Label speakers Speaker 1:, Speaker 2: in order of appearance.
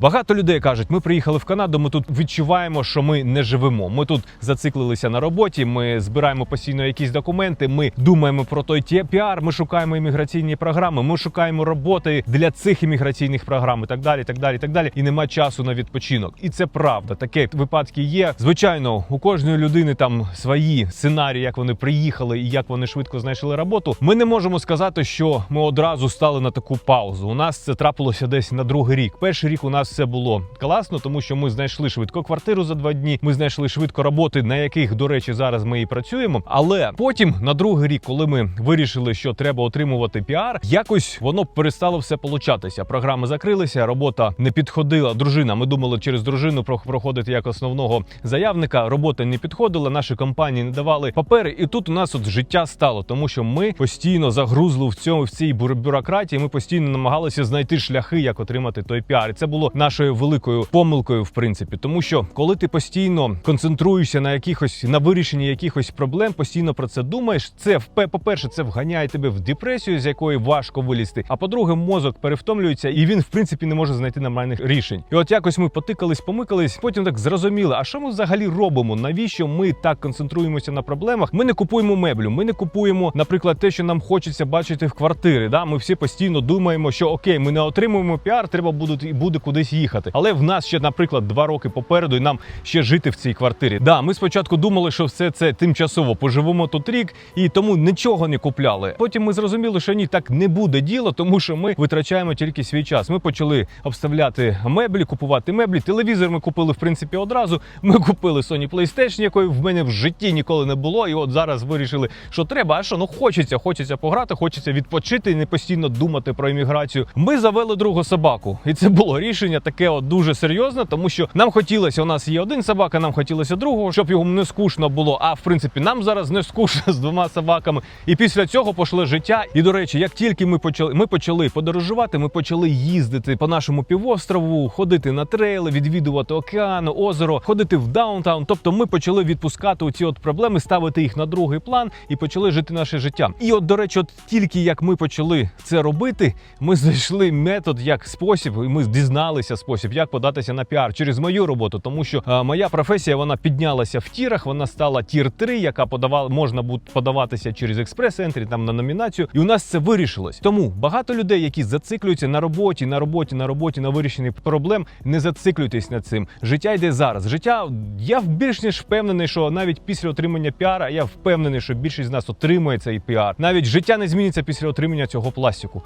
Speaker 1: Багато людей кажуть, ми приїхали в Канаду. Ми тут відчуваємо, що ми не живемо. Ми тут зациклилися на роботі. Ми збираємо постійно якісь документи. Ми думаємо про той ті- піар. Ми шукаємо імміграційні програми. Ми шукаємо роботи для цих імміграційних програм і так далі. Так далі, так далі. І нема часу на відпочинок. І це правда. Таке випадки є. Звичайно, у кожної людини там свої сценарії, як вони приїхали і як вони швидко знайшли роботу. Ми не можемо сказати, що ми одразу стали на таку паузу. У нас це трапилося десь на другий рік. Перший рік у нас все було класно, тому що ми знайшли швидко квартиру за два дні. Ми знайшли швидко роботи, на яких, до речі, зараз ми і працюємо. Але потім, на другий рік, коли ми вирішили, що треба отримувати піар, якось воно перестало все получатися. Програми закрилися, робота не підходила. Дружина. Ми думали через дружину проходити як основного заявника. Робота не підходила. Наші компанії не давали папери. І тут у нас от життя стало, тому що ми постійно загрузли в цьому в цій бюро- бюрократії. Ми постійно намагалися знайти шляхи, як отримати той піар. І це було нашою великою помилкою, в принципі, тому що коли ти постійно концентруєшся на якихось на вирішенні якихось проблем, постійно про це думаєш. Це впе- по-перше, це вганяє тебе в депресію, з якої важко вилізти. А по-друге, мозок перевтомлюється, і він, в принципі, не може знайти нормальних рішень. І от якось ми потикались, помикались, потім так зрозуміли, а що ми взагалі робимо? Навіщо ми так концентруємося на проблемах? Ми не купуємо меблю, ми не купуємо, наприклад, те, що нам хочеться бачити в квартирі. Да, ми всі постійно думаємо, що окей, ми не отримуємо піар, треба буде, буде кудись їхати. Але в нас ще, наприклад, два роки попереду, і нам ще жити в цій квартирі. Да, ми спочатку думали, що все це тимчасово поживемо тут рік, і тому нічого не купляли. Потім ми зрозуміли, що ні, так не буде діло, тому що ми витрачаємо тільки свій час. Ми почали обставляти меблі, купувати меблі. Телевізор ми купили в принципі одразу. Ми купили Sony PlayStation, якої в мене в житті ніколи не було. І от зараз вирішили, що треба. А що ну хочеться, хочеться пограти, хочеться відпочити і не постійно думати про імміграцію. Ми завели другу собаку, і це було рішення таке от дуже серйозне, тому що нам хотілося. У нас є один собака, нам хотілося другого, щоб йому не скучно було. А в принципі, нам зараз не скучно з двома собаками. І після цього пішло життя. І до речі, як тільки ми почали, ми почали подорожувати, ми почали їздити по нашому півострову, ходити на трейли, відвідувати океан, озеро, ходити в даунтаун. Тобто, ми почали відпускати оці от проблеми, ставити їх на другий план і почали жити наше життя. І от, до речі, от тільки як ми почали це робити, ми знайшли метод як спосіб, і ми дізналися спосіб, як податися на піар через мою роботу, тому що е, моя професія вона піднялася в тірах, вона стала тір 3, яка подавала можна буде подаватися через експрес-ентрі, там на номінацію. І у нас це вирішилось. Тому багато людей, які зациклюються на роботі, на роботі, на роботі, на вирішенні проблем, не зациклюйтесь над цим. Життя йде зараз. Життя я більш ніж впевнений, що навіть після отримання піара я впевнений, що більшість з нас отримує цей піар. Навіть життя не зміниться після отримання цього пластику.